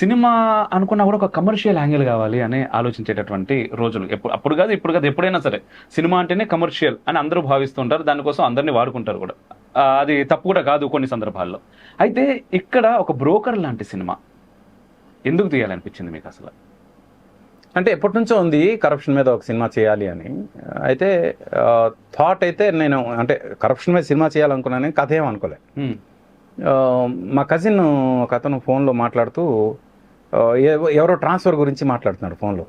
Cinema అనుకున్నా కూడా ఒక కమర్షియల్ యాంగిల్ కావాలి అని ఆలోచించేటటువంటి రోజులు. ఎప్పుడు అప్పుడు కాదు ఇప్పుడు కాదు ఎప్పుడైనా సరే సినిమా అంటేనే కమర్షియల్ అని అందరూ భావిస్తుంటారు. దానికోసం అందరినీ వాడుకుంటారు కూడా. అది తప్పు కూడా కాదు కొన్ని సందర్భాల్లో. అయితే ఇక్కడ ఒక బ్రోకర్ లాంటి సినిమా ఎందుకు తీయాలనిపించింది మీకు అసలు? అంటే ఎప్పటి నుంచో ఉంది కరప్షన్ మీద ఒక సినిమా చేయాలి అని. అయితే థాట్ అయితే నేను అంటే కరప్షన్ మీద సినిమా చేయాలనుకున్నాను కానీ కథ ఏం అనుకోలే. ఉమ్, ఆ, మా కజిన్ ఒక అతను ఫోన్లో మాట్లాడుతూ ఎవరో ట్రాన్స్ఫర్ గురించి మాట్లాడుతున్నాడు ఫోన్లో.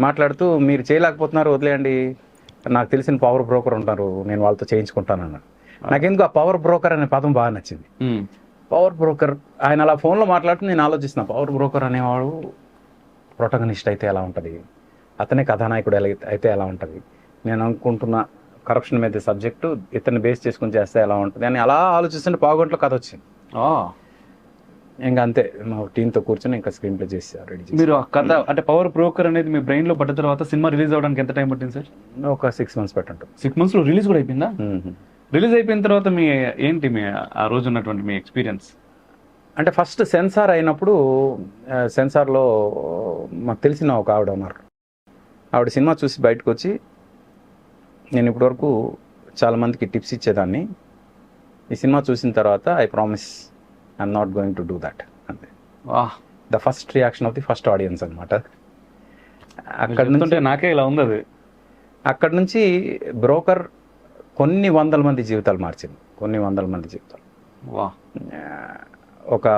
మాట్లాడుతూ మీరు చేయలేకపోతున్నారు వదిలేయండి. నాకు తెలిసిన పవర్ బ్రోకర్ ఉంటారు నేను వాళ్ళతో చేయించుకుంటానన్న. నాకెందుకు ఆ పవర్ బ్రోకర్ అనే పదం బాగా నచ్చింది. పవర్ బ్రోకర్ ఆయన అలా ఫోన్లో మాట్లాడుతూ నేను ఆలోచిస్తున్నా పవర్ బ్రోకర్ అనేవాడు ప్రొటగనిస్ట్ అయితే ఎలా ఉంటుంది? అతనే కథానాయకుడు ఎలా అయితే ఎలా ఉంటుంది? నేను అనుకుంటున్న కరప్షన్ మీద సబ్జెక్టు ఇతన్ని బేస్ చేసుకుని చేస్తే ఎలా ఉంటుంది? అని అలా ఆలోచిస్తుంటే పావుగంటలో కథ వచ్చింది. ఇంకా అంతే మా టీంతో కూర్చొని ఇంకా స్క్రీన్ ప్లే చేసి రెడీ మీరు ఆ కథ అంటే పవర్ బ్రోకర్ అనేది మీ బ్రెయిన్లో పడ్డ తర్వాత సినిమా రిలీజ్ అవడానికి ఎంత టైం పట్టింది సార్? ఒక సిక్స్ మంత్స్ పెట్టంటాం. సిక్స్ మంత్స్లో రిలీజ్ కూడా అయిపోయిందా? రిలీజ్ అయిపోయిన తర్వాత మీ ఏంటి మీ ఆ రోజు ఉన్నటువంటి మీ ఎక్స్పీరియన్స్ అంటే ఫస్ట్ సెన్సార్ అయినప్పుడు సెన్సార్లో మాకు తెలిసిన ఒక ఆవిడ ఉన్నారు. ఆవిడ సినిమా చూసి బయటకు వచ్చి నేను ఇప్పటివరకు చాలామందికి టిప్స్ ఇచ్చేదాన్ని. ఈ సినిమా చూసిన తర్వాత I promise I'm not going to do that అంతే. The first reaction of the first audience అనమాట అక్కడ నుంచి నాకే ఇలా ఉంది అది అక్కడ నుంచి బ్రోకర్ కొన్ని వందల మంది జీవితాలు మార్చింది. కొన్ని వందల మంది జీవితాలు. ఒక